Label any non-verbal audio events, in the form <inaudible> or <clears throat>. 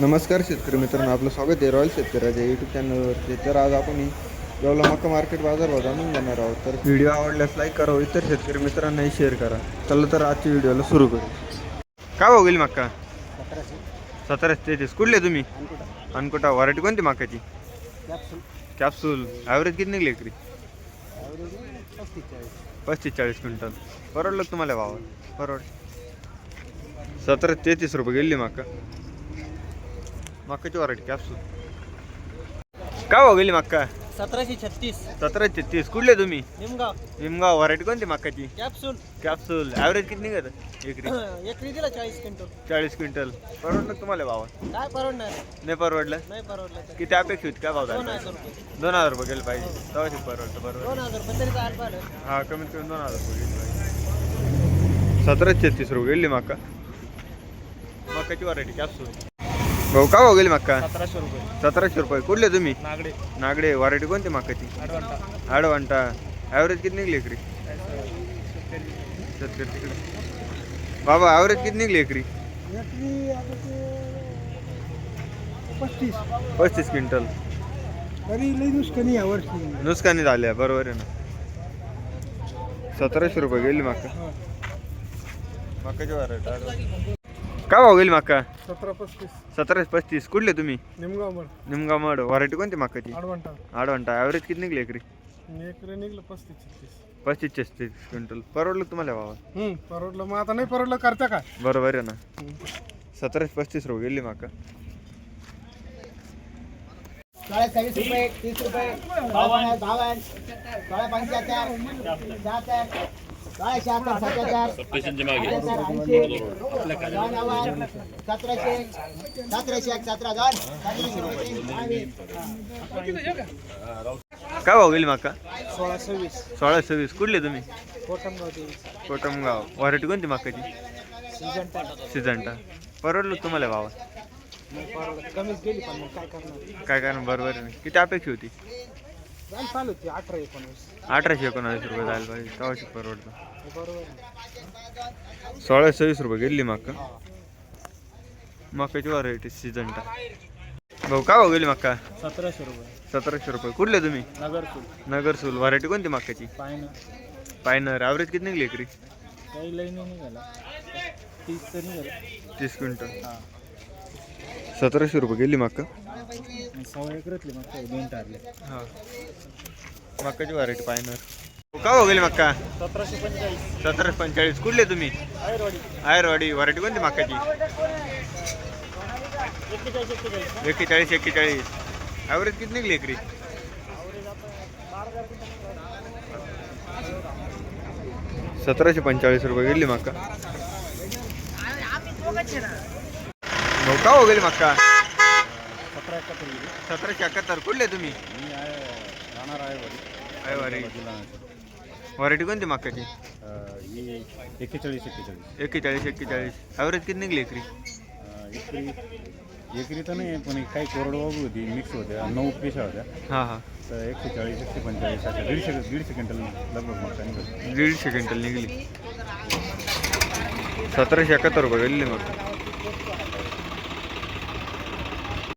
नमस्कार शेतकरी मित्रांनो आपलं स्वागत आहे रॉयल शेतकऱ्याच्या यूट्यूब चॅनलवरती तर आज आपण येवला मक्का मार्केट बाजार भाव जाणून घेणार आहोत. तर व्हिडिओ आवडल्यास लाईक करा इतर शेतकरी मित्रांनाही शेअर करा. चला तर आजच्या व्हिडिओला सुरू करू. काय गेली मक्का? सतरा तेहतीस. कुठले तुम्ही? अनकुटा. व्हरायटी कोणती मक्काची कॅप्सूल ॲव्हरेज किती निघली एकरी? पस्तीस चाळीस. क्विंटल. परवडलं तुम्हाला भाव? परवड. सतरा तेहतीस रुपये गेली मक्का. मक्काची व्हरायटी कॅप्सूल काय भाव गेली मक्का? सतराशे छत्तीस. सतरा तेहतीस कुठले तुम्ही? निमगाव. निमगाव. व्हरायटी कोणती मक्काची? कॅप्सूल कॅप्सूल ॲव्हरेज किती निघत? एकरी. <clears throat> एकरी दिला चाळीस क्विंटल चाळीस क्विंटल परवडलं तुम्हाला भावा? काय परवडणार? नाही परवडलं? नाही परवडलं किती अपेक्षा होती काय भाव झाला? दोन हजार रुपये. गेलं पाहिजे. तेव्हा परवडतं बरोबर. दोन हजार रुपये हा कमीत कमी दोन हजार रुपये गेली पाहिजे. सतरा छत्तीस रुपये गेली मक्का. मक्काची व्हरायटी कॅप्सूल भाऊ का भाऊ गेली मक्का? सतराशे रुपये. सतराशे रुपये. कुठले तुम्ही? नागडे. नागडे. व्हरायटी कोणती मक्काची? आडवंटा. आडवांटा. ॲव्हरेज किती निघली एकरी? शेतकरी तिकडे. बाबा ॲव्हरेज किती निघली एकरी? पस्तीस. पस्तीस क्विंटल. तरी लई नुसकानी यावर्षी नुकसानी झाल्या बरोबर आहे ना? सतराशे रुपये गेली मक्का. मक्काची व्हरायटी काय भाव गेली मक्का सतरा पस्तीस. सतराशे पस्तीस. कुठले तुम्ही? Nimgaon mud. Nimgaon mud. Variety कोणती मक्काची आडवंटा. आडवांटा. ॲव्हरेज किती निघली एकरी? एकरी निघलं पस्तीस छत्तीस. पस्तीस छत्तीस क्विंटल. परवडलं का तुम्हाला भावा हम्म परवडलं. मग आता नाही परवडलं करता काय बरोबर आहे ना. सतराशे पस्तीस रुपये गेली मक्का काळे सव्वीस रुपये तीस रुपये बावन्न काळे पंच्याहत्तर शहात्तर सत्याहत्तर नव्वद सतराशे सतराशे एक सतरा दोन सतराशे रुपये काय भाव गेली मक्का सोळा सव्वीस. सोळा सव्वीस. कुठले तुम्ही? कोटमगाव व्हरायटी कोणती टाटा सिजंटा. परवडलं तुम्हाला भावा कमीच गेली पण मग काय करणार काय कारण? बरोबर आहे. किती अपेक्षा होती? जायला चालू होती अठरा एकोणवीस अठराशे एकोणावीस रुपये जायला पाहिजे. तेव्हाशी परवडतं. हे बरोबर आहे. सोळा सव्वीस रुपये गेली मक्का. मक्काची व्हरायटी सिजंटा भाऊ का भाऊ गेली मक्का? सतराशे रुपये. सतराशे रुपये. कुठले तुम्ही? नगरपूर नगरसूल व्हरायटी कोणती मक्काची? पायनं पायनर. ॲव्हरेज किती निघली एकरी? काही लई नाही निघाला. तीस तर निघाला. तीस क्विंटल. हा. सतराशे रुपये गेली मक्का? सव्वा एकरातली मग काय दोन टारले हां मक्काची व्हरायटी पायनर का भाऊ गेली मक्का? सतराशे पंचेचाळीस. सतराशे पंचेचाळीस. कुठले तुम्ही? आयरवाडी. आयरवाडी. व्हरायटी कोणती मक्काची? एक्केचाळीस एक्केचाळीस. एक्केचाळीस एक्केचाळीस. ॲव्हरेज किती निघली एकरी? सतराशे पंचेचाळीस रुपये गेली मक्का. भाऊ का हो गेली मक्का सतरा एकाहत्तर गेली सतराशे एकाहत्तर. कुठले तुम्ही? मी आहे राहणार आयवाडी आयवाडी व्हरायटी कोणती मक्काची ही एक्केचाळीस एक्केचाळीस. एक्केचाळीस एक्केचाळीस. ॲव्हरेज किती निघली एकरी? एकरी एकरी तर नाही पण काही कोरडवाहू होती मिक्स होत्या. नऊ पेशा होत्या. हां हां. तर एकशे चाळीस एकशे पंचेचाळीस अशा दीडशे दीडशे क्विंटल लगभग मका निघाली. दीडशे क्विंटल निघली. सतराशे एकाहत्तर रुपये गेली मग.